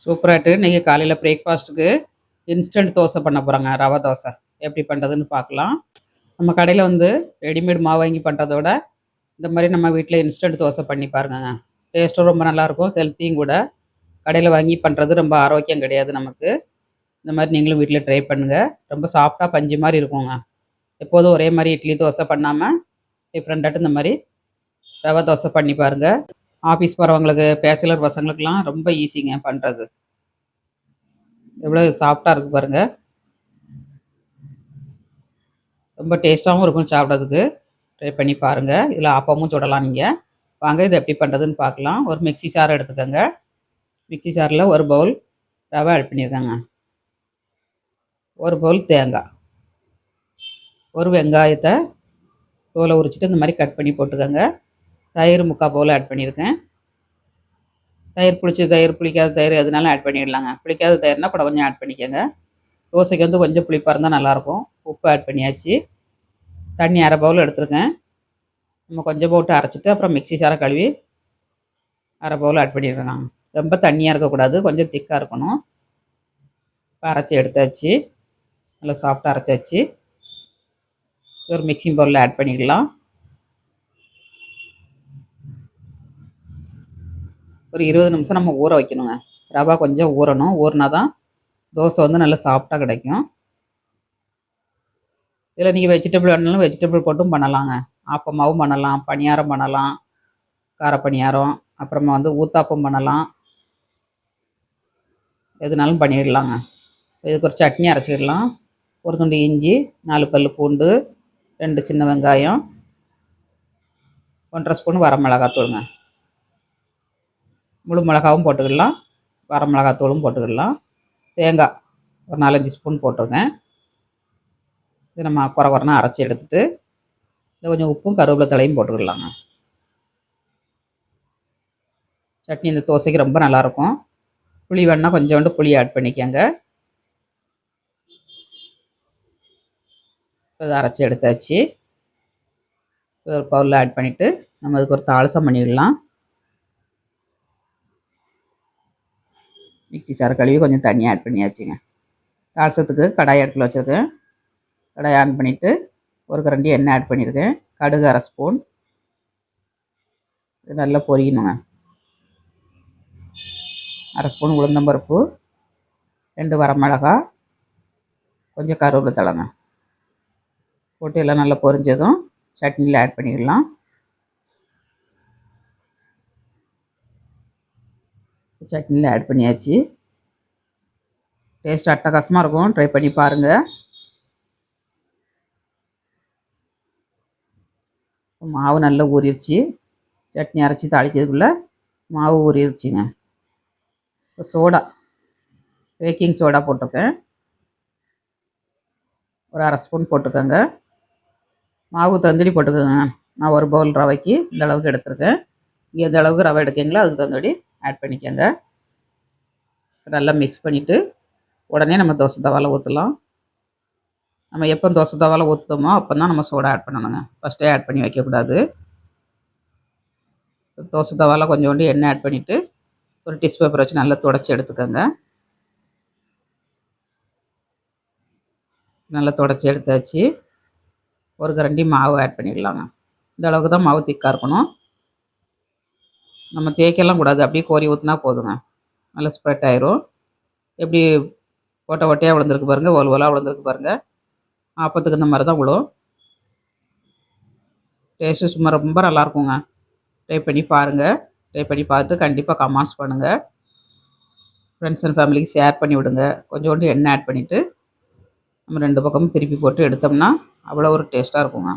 சூப்பராட்டு இன்றைக்கி காலையில் பிரேக்ஃபாஸ்ட்டுக்கு இன்ஸ்டன்ட் தோசை பண்ண போகிறாங்க ரவை தோசை. எப்படி பண்ணுறதுன்னு பார்க்கலாம். நம்ம கடையில் வந்து ரெடிமேட் மாவு வாங்கி பண்ணுறதோட இந்த மாதிரி நம்ம வீட்டில் இன்ஸ்டன்ட் தோசை பண்ணி பாருங்கங்க டேஸ்ட்டும் ரொம்ப நல்லாயிருக்கும். ஹெல்த்தியும் கூட. கடையில் வாங்கி பண்ணுறது ரொம்ப ஆரோக்கியம் கிடையாது நமக்கு. இந்த மாதிரி நீங்களும் வீட்டில் ட்ரை பண்ணுங்கள் ரொம்ப சாஃப்டாக பஞ்சு மாதிரி இருக்குங்க. எப்போதும் ஒரே மாதிரி இட்லி தோசை பண்ணாமல் டிஃப்ரெண்ட்டாட்டு இந்த மாதிரி ரவை தோசை பண்ணி பாருங்கள் ஆஃபீஸ் போகிறவங்களுக்கு பேச்சுலர் பசங்களுக்கெல்லாம் ரொம்ப ஈஸிங்க பண்ணுறது எவ்வளோ சாஃப்டாக இருக்குது பாருங்கள் ரொம்ப டேஸ்ட்டாகவும் இருக்கும் சாப்பிட்றதுக்கு. ட்ரை பண்ணி பாருங்கள் இதில் அப்பமும் சுடலாம் நீங்கள் வாங்க இது எப்படி பண்ணுறதுன்னு பார்க்கலாம். ஒரு மிக்ஸி சார் எடுத்துக்கோங்க. மிக்ஸி சாரில் ஒரு பவுல் ரவை ஆட் பண்ணியிருக்கேங்க. ஒரு பவுல் தேங்காய். ஒரு வெங்காயத்தை தோலை உரிச்சிட்டு இந்த மாதிரி கட் பண்ணி போட்டுக்கோங்க. தயிர் முக்கால் பவுல் ஆட் பண்ணியிருக்கேன். தயிர் புளிச்சு தயிர் புளிக்காத தயிர் எதுனாலும் ஆட் பண்ணிடலாங்க. புளிக்காத தயிர்னால் கூட கொஞ்சம் ஆட் பண்ணிக்கோங்க. தோசைக்கு வந்து கொஞ்சம் புளிப்பாக இருந்தால் நல்லாயிருக்கும். உப்பு ஆட் பண்ணியாச்சு. தண்ணி அரை பவுல் எடுத்துருக்கேன் நம்ம கொஞ்சம் போட்டு அரைச்சிட்டு அப்புறம் மிக்ஸி சாரை கழுவி அரை பவுல் ஆட் பண்ணிடுறேன் ரொம்ப தண்ணியாக இருக்கக்கூடாது. கொஞ்சம் திக்காக இருக்கணும். இப்போ அரைச்சி எடுத்தாச்சு. நல்லா சாஃப்டாக அரைச்சாச்சு. ஒரு மிக்சிங் பவுலில் ஆட் பண்ணிக்கலாம் ஒரு இருபது நிமிஷம் நம்ம ஊற வைக்கணுங்க. ரவா கொஞ்சம் ஊறணும். ஊறினா தான் தோசை வந்து நல்லா சாஃப்டாக கிடைக்கும். இதில் நீங்கள் வெஜிடபிள் வேணாலும் வெஜிடபிள் போட்டும் பண்ணலாங்க. ஆப்பமாவும் பண்ணலாம். பணியாரம் பண்ணலாம். கார பணியாரம் அப்புறமா வந்து ஊத்தாப்பம் பண்ணலாம். எதுனாலும் பண்ணிடலாங்க. இதுக்கு ஒரு சட்னி அரைச்சிடலாம். ஒரு துண்டு இஞ்சி நாலு பல் பூண்டு ரெண்டு சின்ன வெங்காயம் ஒன்றரை ஸ்பூன் வரமிளகாத்தூளுங்க. முழு மிளகாவும் போட்டுக்கிடலாம் வர மிளகாத்தூளும் போட்டுக்கிடலாம் தேங்காய் ஒரு நாலஞ்சு ஸ்பூன் போட்டுருங்க. இது நம்ம குறை குறைனா அரைச்சி எடுத்துகிட்டு இதில் கொஞ்சம் உப்பும் கருவேப்பிலை தலையும் போட்டுக்கிடலாங்க சட்னி இந்த தோசைக்கு ரொம்ப நல்லாயிருக்கும். புளி வேணால் கொஞ்சோண்டு புளி ஆட் பண்ணிக்கோங்க. இதை அரைச்சி எடுத்தாச்சு. ஒரு பவுலில் ஆட் பண்ணிவிட்டு நம்ம அதுக்கு ஒரு தாளசம் பண்ணிடலாம். மிக்சி சாரை கழுவி கொஞ்சம் தண்ணி ஆட் பண்ணியாச்சுங்க. தாளசத்துக்கு கடாய் அடுப்பில் வச்சுருக்கேன். கடாய் ஆன் பண்ணிவிட்டு ஒரு கரண்டி எண்ணெய் ஆட் பண்ணியிருக்கேன் கடுகு அரை ஸ்பூன் இது நல்லா பொரியணுங்க அரை ஸ்பூன் உளுந்தம்பருப்பு ரெண்டு வரமிளகா கொஞ்சம் கருவேப்பிலை தலைங்க போட்டு எல்லாம் நல்லா பொரிஞ்சதும் சட்னியில் ஆட் பண்ணிடலாம். சட்னியில் ஆட் பண்ணியாச்சு. டேஸ்ட் அட்டகாசமாக இருக்கும். ட்ரை பண்ணி பாருங்கள் மாவு நல்லா ஊறிடுச்சு சட்னி அரைச்சி தாளிக்கிறதுக்குள்ளே மாவு ஊறிடுச்சுங்க சோடா பேக்கிங் சோடா போட்டிருக்கேன். ஒரு அரை ஸ்பூன் போட்டுக்கோங்க. மாவு தந்தடி போட்டுக்கோங்க. நான் ஒரு பவுல் ரவைக்கு இந்த அளவுக்கு எடுத்திருக்கேன். எந்த அளவுக்கு ரவை எடுக்கீங்களோ அதுக்கு தந்தடி ஆட் பண்ணிக்கோங்க. நல்லா மிக்ஸ் பண்ணிவிட்டு உடனே நம்ம தோசை தவாவில் ஊற்றலாம் நம்ம எப்போ தோசை தவாவில் ஊற்றுமோ அப்போ தான் நம்ம சோடா ஆட் பண்ணணுங்க. ஃபஸ்ட்டே ஆட் பண்ணி வைக்கக்கூடாது. தோசை தவாவில் கொஞ்சோண்டு எண்ணெய் ஆட் பண்ணிவிட்டு ஒரு டிஷ் பேப்பர் வச்சு நல்லா தொடச்சி எடுத்துக்கோங்க. நல்லா தொடச்சி எடுத்தாச்சு. ஒரு கரண்டி மாவு ஆட் பண்ணிடலாங்க. இந்த அளவுக்கு தான் மாவு திக்காக இருக்கணும். நம்ம தேய்க்கலாம் கூடாது. அப்படியே கோரி ஊற்றினா போதுங்க. நல்லா ஸ்ப்ரெட் ஆயிரும். எப்படி ஓட்டை ஓட்டையாக விழுந்திருக்கு பாருங்கள் ஒல் ஒலாக விழுந்திருக்கு பாருங்கள் ஆப்பத்துக்கு இந்த மாதிரி தான் விழும். டேஸ்ட்டு சும்மா ரொம்ப நல்லாயிருக்குங்க ட்ரை பண்ணி பாருங்கள் ட்ரை பண்ணி பார்த்து கண்டிப்பாக கமெண்ட்ஸ் பண்ணுங்கள் ஃப்ரெண்ட்ஸ் அண்ட் ஃபேமிலிக்கு ஷேர் பண்ணி விடுங்க. கொஞ்சோண்டு எண்ணெய் ஆட் பண்ணிவிட்டு நம்ம ரெண்டு பக்கமும் திருப்பி போட்டு எடுத்தோம்னா அவ்வளோ ஒரு டேஸ்ட்டாக இருக்குங்க.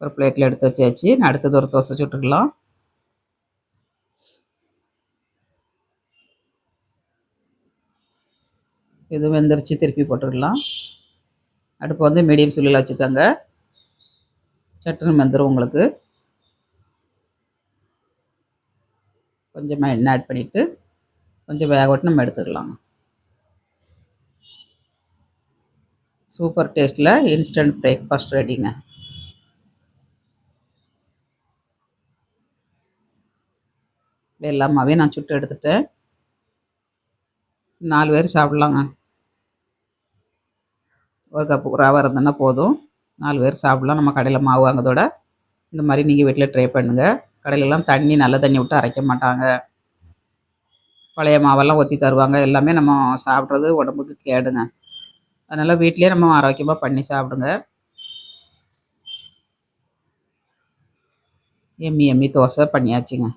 ஒரு பிளேட்டில் எடுத்து வச்சாச்சு. நான் அடுத்தது ஒரு தோசை சுட்டுக்கலாம். இது வெந்துருச்சு திருப்பி போட்டுடலாம். அடுப்பு வந்து மீடியம் சுள்ளியில் வச்சுக்கோங்க. சட்டுன்னு வெந்துடும் உங்களுக்கு. கொஞ்சமாக எண்ணெய் ஆட் பண்ணிவிட்டு கொஞ்சம் வேக விட்டு நம்ம எடுத்துக்கலாம் சூப்பர் டேஸ்ட்டில் இன்ஸ்டன்ட் பிரேக்ஃபாஸ்ட் ரெடிங்க எல்லாமாவே நான் சுட்டு எடுத்துட்டேன். நாலு பேர் சாப்பிட்லாங்க. ஒரு கப்பு ரவை இருந்ததுன்னா போதும். நாலு பேர் சாப்பிட்லாம். நம்ம கடையில் மாவு வாங்கதோட இந்த மாதிரி நீங்கள் வீட்டில் ட்ரை பண்ணுங்கள் கடையிலலாம் தண்ணி நல்ல தண்ணி விட்டு அரைக்க மாட்டாங்க. பழைய மாவெல்லாம் ஒத்தி தருவாங்க. எல்லாமே நம்ம சாப்பிட்றது உடம்புக்கு கேடுங்க. அதனால் வீட்டிலே நம்ம ஆரோக்கியமாக பண்ணி சாப்பிடுங்க. எம்மி எம்மி தோசை பண்ணியாச்சுங்க.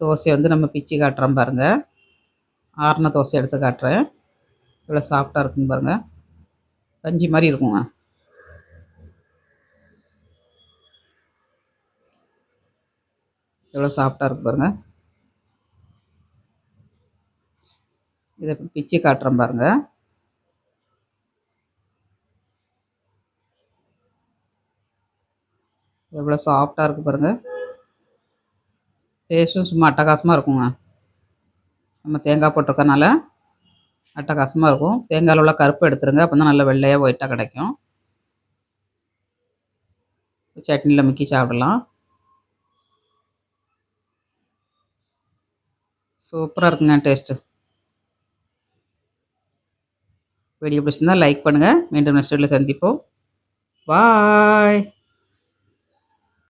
தோசையை வந்து நம்ம பிச்சு காட்டுறோம் பாருங்கள் ஆறுன தோசை எடுத்து காட்டுறேன். இவ்வளோ சாஃப்டாக இருக்குன்னு பாருங்கள் பஞ்சு மாதிரி இருக்குங்க. எவ்வளோ சாஃப்டாக இருக்கு பாருங்கள் இதை பிச்சு காட்டுறேன் பாருங்கள் எவ்வளோ சாஃப்டாக இருக்குது பாருங்கள் டேஸ்ட்டும் சும்மா அட்டகாசமாக இருக்குங்க. நம்ம தேங்காய் போட்டிருக்கனால அட்டகாசமாக இருக்கும். தேங்காயில் உள்ள கருப்பு எடுத்துருங்க. அப்போ தான் நல்லா வெள்ளையாக ஒயிட்டாக கிடைக்கும். சட்னியில் முக்கி சாப்பிடலாம். சூப்பராக இருக்குங்க டேஸ்ட்டு வீடியோ பிடிச்சிருந்தால் லைக் பண்ணுங்கள் மீண்டும் நெக்ஸ்ட் வீட்டில் சந்திப்போம். பாய்